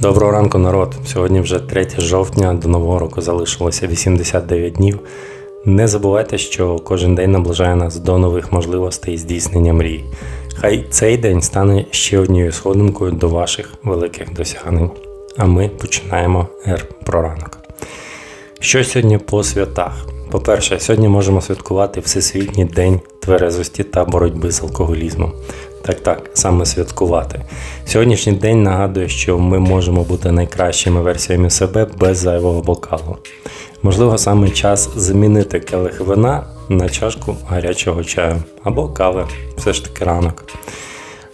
Доброго ранку, народ. Сьогодні вже 3 жовтня, до нового року залишилося 89 днів. Не забувайте, що кожен день наближає нас до нових можливостей здійснення мрій. Хай цей день стане ще однією сходинкою до ваших великих досягнень. А ми починаємо Р про ранок. Що сьогодні по святах? По-перше, сьогодні можемо святкувати Всесвітній день тверезості та боротьби з алкоголізмом. Так, так, саме святкувати. Сьогоднішній день нагадує, що ми можемо бути найкращими версіями себе без зайвого бокалу. Можливо, саме час замінити келих вина на чашку гарячого чаю або кави, все ж таки ранок.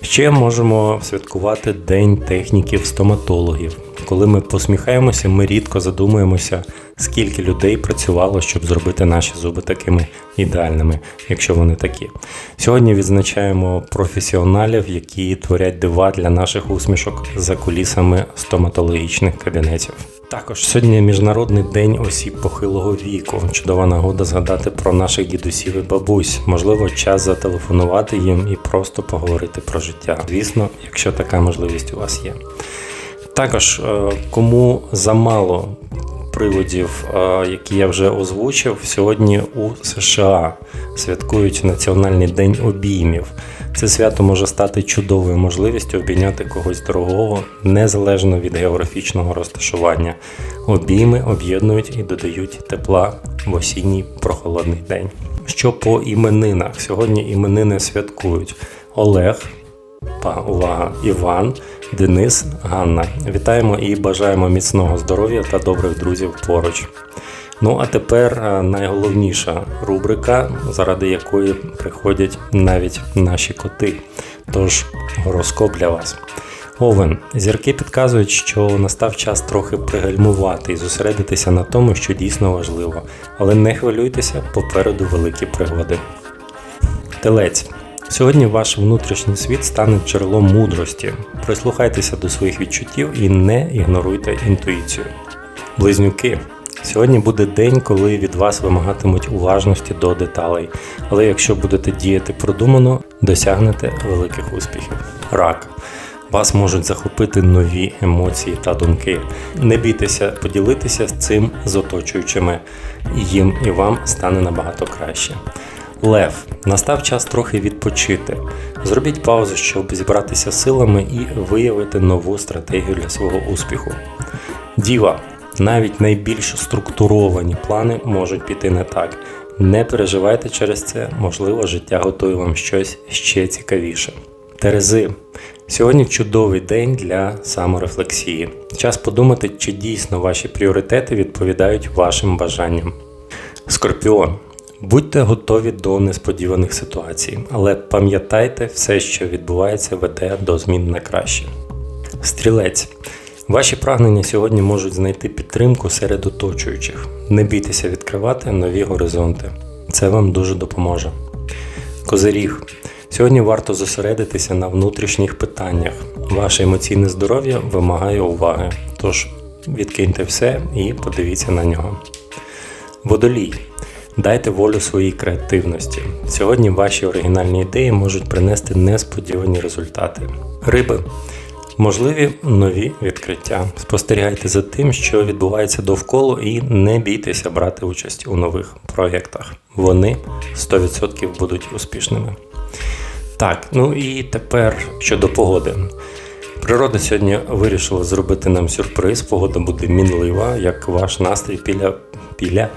Ще можемо святкувати День техніків-стоматологів. Коли ми посміхаємося, ми рідко задумуємося, скільки людей працювало, щоб зробити наші зуби такими ідеальними, якщо вони такі. Сьогодні відзначаємо професіоналів, які творять дива для наших усмішок за кулісами стоматологічних кабінетів. Також сьогодні Міжнародний день осіб похилого віку. Чудова нагода згадати про наших дідусів і бабусь. Можливо, час зателефонувати їм і просто поговорити про життя. Звісно, якщо така можливість у вас є. Також е, кому замало приводів, е, які я вже озвучив, сьогодні у США святкують Національний день обіймів. Це свято може стати чудовою можливістю обійняти когось дорогого, незалежно від географічного розташування. Обійми об'єднувать і додають тепла в осінній прохолодний день. Що по іменинах? Сьогодні іменини святкують Олег, увага, Іван, Денис, Ганна. Вітаємо і бажаємо міцного здоров'я та добрих друзів поруч. Ну а тепер е, найголовніша рубрика, заради якої приходять навіть наші коти. Тож гороскоп для вас. Овен, зірки підказують, що настав час трохи пригальмувати і зосередитися на тому, що дійсно важливо, але не хвилюйтеся, попереду великі пригоди. Телець. Сьогодні ваш внутрішній світ стане джерелом мудрості. Прислухайтеся до своїх відчуттів і не ігноруйте інтуїцію. Близнюки. Сьогодні буде день, коли від вас вимагатимуть уважності до деталей, але якщо будете діяти продумано, досягнете великих успіхів. Рак. Вас можуть захопити нові емоції та думки. Не бійтеся поділитися цим з оточуючими, їм і вам стане набагато краще. Лев, настав час трохи відпочити. Зробіть паузу, щоб зібратися силами і виявити нову стратегію для свого успіху. Діва, навіть найбільш структуровані плани можуть піти не так. Не переживайте через це, можливо, життя готує вам щось ще цікавіше. Терези. Сьогодні чудовий день для саморефлексії. Час подумати, чи дійсно ваші пріоритети відповідають вашим бажанням. Скорпіон. Будьте готові до несподіваних ситуацій, але пам'ятайте, все, що відбувається, веде до змін на краще. Стрілець. Ваші прагнення сьогодні можуть знайти підтримку серед оточуючих. Не бійтеся відкривати нові горизонти. Це вам дуже допоможе. Козиріг. Сьогодні варто зосередитися на внутрішніх питаннях. Ваше емоційне здоров'я вимагає уваги, тож відкиньте все і подивіться на нього. Водолій. Дайте волю своїй креативності. Сьогодні ваші оригінальні ідеї можуть принести несподівані результати. Риби. Можливі нові відкриття. Спостерігайте за тим, що відбувається довкола, і не бійтеся брати участь у нових проєктах. Вони 100% будуть успішними. Так, ну і тепер щодо погоди. Природа сьогодні вирішила зробити нам сюрприз. Погода буде мінлива, як ваш настрій піля, піля,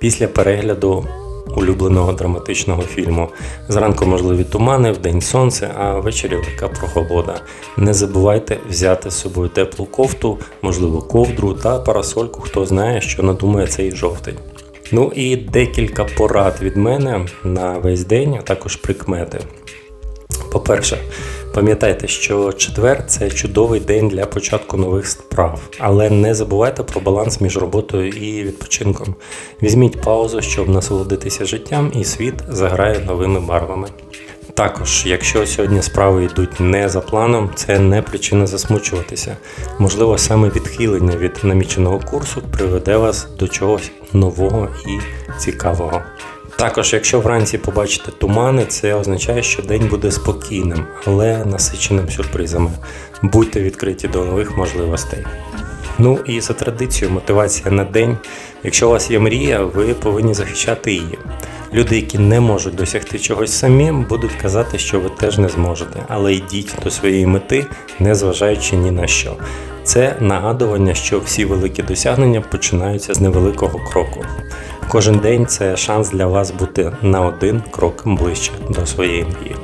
після перегляду улюбленого драматичного фільму. Зранку можливі тумани, вдень сонце, а ввечері легка прохолода. Не забувайте взяти з собою теплу кофту, можливо, ковдру та парасольку, хто знає, що надумає цей жовтень. Ну і декілька порад від мене на весь день, а також прикмети. По-перше, пам'ятайте, що четвер це чудовий день для початку нових справ, але не забувайте про баланс між роботою і відпочинком. Візьміть паузу, щоб насолодитися життям, і світ заграє новими барвами. Також, якщо сьогодні справи йдуть не за планом, це не причина засмучуватися. Можливо, саме відхилення від наміченого курсу приведе вас до чогось нового і цікавого. Також, якщо вранці побачите тумани, це означає, що день буде спокійним, але насиченим сюрпризами. Будьте відкриті до нових можливостей. Ну і за традицією, мотивація на день. Якщо у вас є мрія, ви повинні захищати її. Люди, які не можуть досягти чогось самі, будуть казати, що ви теж не зможете, але йдіть до своєї мети, не зважаючи ні на що. Це нагадування, що всі великі досягнення починаються з невеликого кроку. Кожен день це шанс для вас бути на один крок ближче до своєї мрії.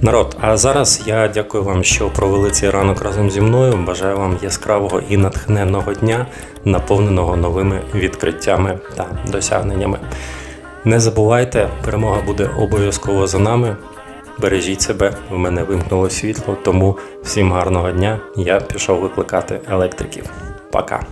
Народ, а зараз я дякую вам, що провели цей ранок разом зі мною. Бажаю вам яскравого і натхненного дня, наповненого новими відкриттями та досягненнями. Не забувайте, перемога буде обов'язково за нами. Бережіть себе, в мене вимкнуло світло, тому всім гарного дня. Я пішов викликати електриків. Пока.